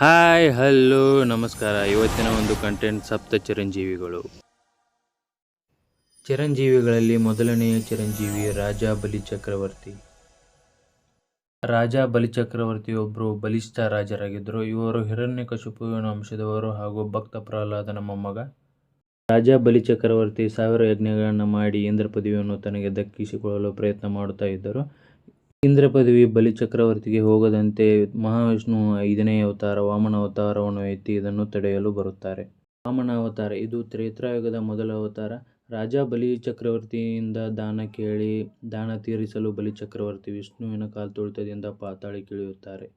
Hi hello ನಮಸ್ಕಾರ. ಇವತ್ತಿನ ಒಂದು ಕಂಟೆಂಟ್ ಸಪ್ತ ಚಿರಂಜೀವಿಗಳು. ಚಿರಂಜೀವಿಗಳಲ್ಲಿ ಮೊದಲನೆಯ ಚಿರಂಜೀವಿ ರಾಜ ಬಲಿ ಚಕ್ರವರ್ತಿ. ರಾಜ ಬಲಿ ಚಕ್ರವರ್ತಿ ಒಬ್ಬರು ಬಲಿಷ್ಠ ರಾಜರಾಗಿದ್ದರು ಇವರು ಹಿರಣ್ಯಕಶಿಪುವಿನ ವಂಶದವರು ಹಾಗೂ ಭಕ್ತ ಪ್ರಹ್ಲಾದನ ಮೊಮ್ಮಗ. ರಾಜ ಬಲಿ ಚಕ್ರವರ್ತಿ ಸಾವಿರ ಯಜ್ಞಗಳನ್ನು ಮಾಡಿ ಇಂದ್ರ ಪದವಿಯನ್ನು ತನಗೆ ದಕ್ಕಿಸಿಕೊಳ್ಳಲು ಪ್ರಯತ್ನ ಮಾಡುತ್ತಾ ಇದ್ದರು. ಇಂದ್ರ ಪದವಿ ಬಲಿ ಚಕ್ರವರ್ತಿಗೆ ಹೋಗದಂತೆ ಮಹಾವಿಷ್ಣು ಐದನೇ ಅವತಾರ, ವಾಮನ ಅವತಾರವನ್ನು ಎತ್ತಿ ಇದನ್ನು ತಡೆಯಲು ಬರುತ್ತಾರೆ. ವಾಮನ ಅವತಾರ, ಇದು ತ್ರೇತಾಯುಗದ ಮೊದಲ ಅವತಾರ. ರಾಜ ಬಲಿ ಚಕ್ರವರ್ತಿಯಿಂದ ದಾನ ಕೇಳಿ, ದಾನ ತೀರಿಸಲು ಬಲಿ ಚಕ್ರವರ್ತಿ ವಿಷ್ಣುವಿನ ಕಾಲ್ತುಳಿತದಿಂದ ಪಾತಾಳಕ್ಕಿಳಿಯುತ್ತಾರೆ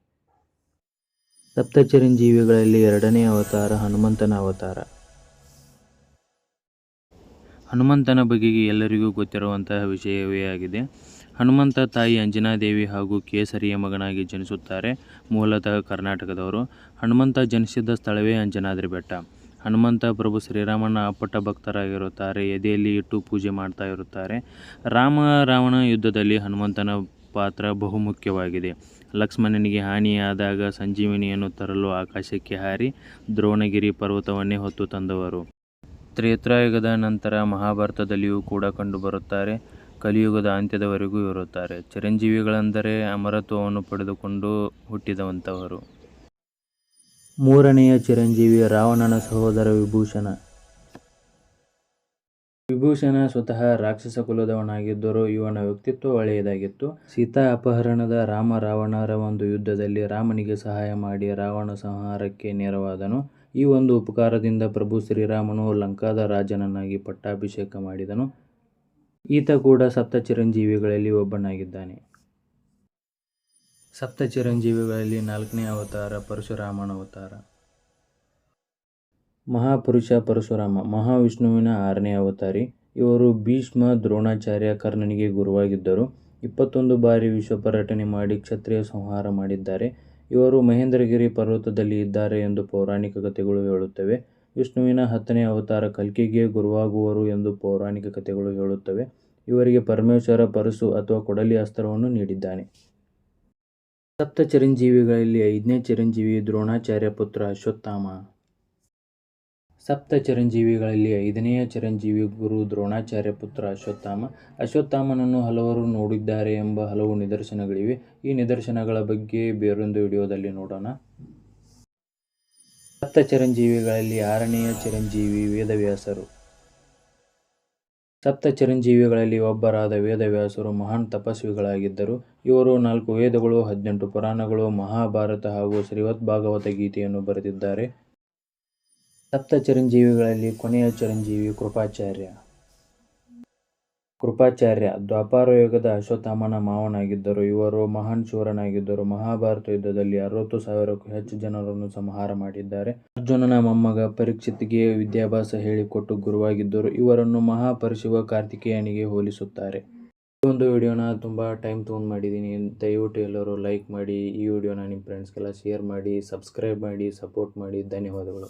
ಸಪ್ತ ಚಿರಂಜೀವಿಗಳಲ್ಲಿ ಎರಡನೇ ಅವತಾರ ಹನುಮಂತನ ಅವತಾರ. ಹನುಮಂತನ ಬಗೆಗೆ ಎಲ್ಲರಿಗೂ ಗೊತ್ತಿರುವಂತಹ ವಿಷಯವೇ ಆಗಿದೆ. ಹನುಮಂತ ತಾಯಿ ಅಂಜನಾದೇವಿ ಹಾಗೂ ಕೇಸರಿಯ ಮಗನಾಗಿ ಜನಿಸುತ್ತಾರೆ. ಮೂಲತಃ ಕರ್ನಾಟಕದವರು. ಹನುಮಂತ ಜನಿಸಿದ ಸ್ಥಳವೇ ಅಂಜನಾದ್ರಿ ಬೆಟ್ಟ. ಹನುಮಂತ ಪ್ರಭು ಶ್ರೀರಾಮನ ಅಪ್ಪಟ ಭಕ್ತರಾಗಿರುತ್ತಾರೆ. ಎದೆಯಲ್ಲಿ ಇಟ್ಟು ಪೂಜೆ ಮಾಡ್ತಾ ಇರುತ್ತಾರೆ. ರಾಮ ರಾವಣ ಯುದ್ಧದಲ್ಲಿ ಹನುಮಂತನ ಪಾತ್ರ ಬಹುಮುಖ್ಯವಾಗಿದೆ. ಲಕ್ಷ್ಮಣನಿಗೆ ಹಾನಿಯಾದಾಗ ಸಂಜೀವಿನಿಯನ್ನು ತರಲು ಆಕಾಶಕ್ಕೆ ಹಾರಿ ದ್ರೋಣಗಿರಿ ಪರ್ವತವನ್ನೇ ಹೊತ್ತು ತಂದವರು. ತ್ರೇತಾಯುಗದ ನಂತರ ಮಹಾಭಾರತದಲ್ಲಿಯೂ ಕೂಡ ಕಂಡುಬರುತ್ತಾರೆ. ಕಲಿಯುಗದ ಅಂತ್ಯದವರೆಗೂ ಇರುತ್ತಾರೆ. ಚಿರಂಜೀವಿಗಳೆಂದರೆ ಅಮರತ್ವವನ್ನು ಪಡೆದುಕೊಂಡು ಹುಟ್ಟಿದವಂತವರು. ಮೂರನೆಯ ಚಿರಂಜೀವಿ ರಾವಣನ ಸಹೋದರ ವಿಭೂಷಣ. ವಿಭೂಷಣ ಸ್ವತಃ ರಾಕ್ಷಸ ಕುಲದವನಾಗಿದ್ದರೂ ಇವನ ವ್ಯಕ್ತಿತ್ವ ಒಳ್ಳೆಯದಾಗಿತ್ತು. ಸೀತಾ ಅಪಹರಣದ ರಾಮ ರಾವಣರ ಒಂದು ಯುದ್ಧದಲ್ಲಿ ರಾಮನಿಗೆ ಸಹಾಯ ಮಾಡಿ ರಾವಣ ಸಂಹಾರಕ್ಕೆ ನೆರವಾದನು. ಈ ಒಂದು ಉಪಕಾರದಿಂದ ಪ್ರಭು ಶ್ರೀರಾಮನು ಲಂಕಾದ ರಾಜನನ್ನಾಗಿ ಪಟ್ಟಾಭಿಷೇಕ ಮಾಡಿದನು. ಈತ ಕೂಡ ಸಪ್ತ ಚಿರಂಜೀವಿಗಳಲ್ಲಿ ಒಬ್ಬನಾಗಿದ್ದಾನೆ. ಸಪ್ತ ಚಿರಂಜೀವಿಗಳಲ್ಲಿ ನಾಲ್ಕನೇ ಅವತಾರ ಪರಶುರಾಮನ ಅವತಾರ. ಮಹಾಪುರುಷ ಪರಶುರಾಮ, ಮಹಾವಿಷ್ಣುವಿನ ಆರನೇ ಅವತಾರಿ. ಇವರು ಭೀಷ್ಮ, ದ್ರೋಣಾಚಾರ್ಯ, ಕರ್ಣನಿಗೆ ಗುರುವಾಗಿದ್ದರು. ಇಪ್ಪತ್ತೊಂದು ಬಾರಿ ವಿಶ್ವ ಪರ್ಯಟನೆ ಮಾಡಿ ಕ್ಷತ್ರಿಯ ಸಂಹಾರ ಮಾಡಿದ್ದಾರೆ. ಇವರು ಮಹೇಂದ್ರಗಿರಿ ಪರ್ವತದಲ್ಲಿ ಇದ್ದಾರೆ ಎಂದು ಪೌರಾಣಿಕ ಕಥೆಗಳು ಹೇಳುತ್ತವೆ. ವಿಷ್ಣುವಿನ ಹತ್ತನೇ ಅವತಾರ ಕಲ್ಕಿಗೆ ಗುರುವಾಗುವರು ಎಂದು ಪೌರಾಣಿಕ ಕಥೆಗಳು ಹೇಳುತ್ತವೆ. ಇವರಿಗೆ ಪರಮೇಶ್ವರ ಪರಸು ಅಥವಾ ಕೊಡಲಿ ಅಸ್ತ್ರವನ್ನು ನೀಡಿದ್ದಾನೆ. ಸಪ್ತ ಚಿರಂಜೀವಿಗಳಲ್ಲಿ ಐದನೇ ಚಿರಂಜೀವಿ ದ್ರೋಣಾಚಾರ್ಯ ಪುತ್ರ ಅಶ್ವತ್ಥಾಮ. ಸಪ್ತ ಚಿರಂಜೀವಿಗಳಲ್ಲಿ ಐದನೆಯ ಚಿರಂಜೀವಿ ಗುರು ದ್ರೋಣಾಚಾರ್ಯ ಪುತ್ರ ಅಶ್ವತ್ಥಾಮ. ಅಶ್ವತ್ಥಾಮನನ್ನು ಹಲವರು ನೋಡಿದ್ದಾರೆ ಎಂಬ ಹಲವು ನಿದರ್ಶನಗಳಿವೆ. ಈ ನಿದರ್ಶನಗಳ ಬಗ್ಗೆ ಬೇರೊಂದು ವಿಡಿಯೋದಲ್ಲಿ ನೋಡೋಣ. ಸಪ್ತ ಚಿರಂಜೀವಿಗಳಲ್ಲಿ ಆರನೆಯ ಚಿರಂಜೀವಿ ವೇದವ್ಯಾಸರು. ಸಪ್ತ ಚಿರಂಜೀವಿಗಳಲ್ಲಿ ಒಬ್ಬರಾದ ವೇದವ್ಯಾಸರು ಮಹಾನ್ ತಪಸ್ವಿಗಳಾಗಿದ್ದರು. ಇವರು ನಾಲ್ಕು ವೇದಗಳು, ಹದಿನೆಂಟು ಪುರಾಣಗಳು, ಮಹಾಭಾರತ ಹಾಗೂ ಶ್ರೀವತ್ ಭಾಗವತ ಗೀತೆಯನ್ನು ಬರೆದಿದ್ದಾರೆ. ಸಪ್ತ ಚಿರಂಜೀವಿಗಳಲ್ಲಿ ಕೊನೆಯ ಚಿರಂಜೀವಿ ಕೃಪಾಚಾರ್ಯ. ಕೃಪಾಚಾರ್ಯ, ದ್ವಾಪಾರಯುಗದ ಅಶ್ವತ್ಥಾಮನ ಮಾವನಾಗಿದ್ದರು. ಇವರು ಮಹಾನ್ ಶೂರನಾಗಿದ್ದರು. ಮಹಾಭಾರತ ಯುದ್ಧದಲ್ಲಿ ಅರವತ್ತು ಸಾವಿರಕ್ಕೂ ಹೆಚ್ಚು ಜನರನ್ನು ಸಂಹಾರ ಮಾಡಿದ್ದಾರೆ. ಅರ್ಜುನನ ಮೊಮ್ಮಗ ಪರೀಕ್ಷಿತ್ಗೆ ವಿದ್ಯಾಭ್ಯಾಸ ಹೇಳಿಕೊಟ್ಟು ಗುರುವಾಗಿದ್ದರು. ಇವರನ್ನು ಮಹಾಪರಿಶಿವ ಕಾರ್ತಿಕೇಯನಿಗೆ ಹೋಲಿಸುತ್ತಾರೆ. ಈ ಒಂದು ವಿಡಿಯೋನ ತುಂಬ ಟೈಮ್ ತೊಗೊಂಡು ಮಾಡಿದ್ದೀನಿ ದಯವಿಟ್ಟು ಎಲ್ಲರೂ ಲೈಕ್ ಮಾಡಿ. ಈ ವಿಡಿಯೋನ ನಿಮ್ಮ ಫ್ರೆಂಡ್ಸ್ಗೆಲ್ಲ ಶೇರ್ ಮಾಡಿ ಸಬ್ಸ್ಕ್ರೈಬ್ ಮಾಡಿ ಸಪೋರ್ಟ್ ಮಾಡಿ. ಧನ್ಯವಾದಗಳು.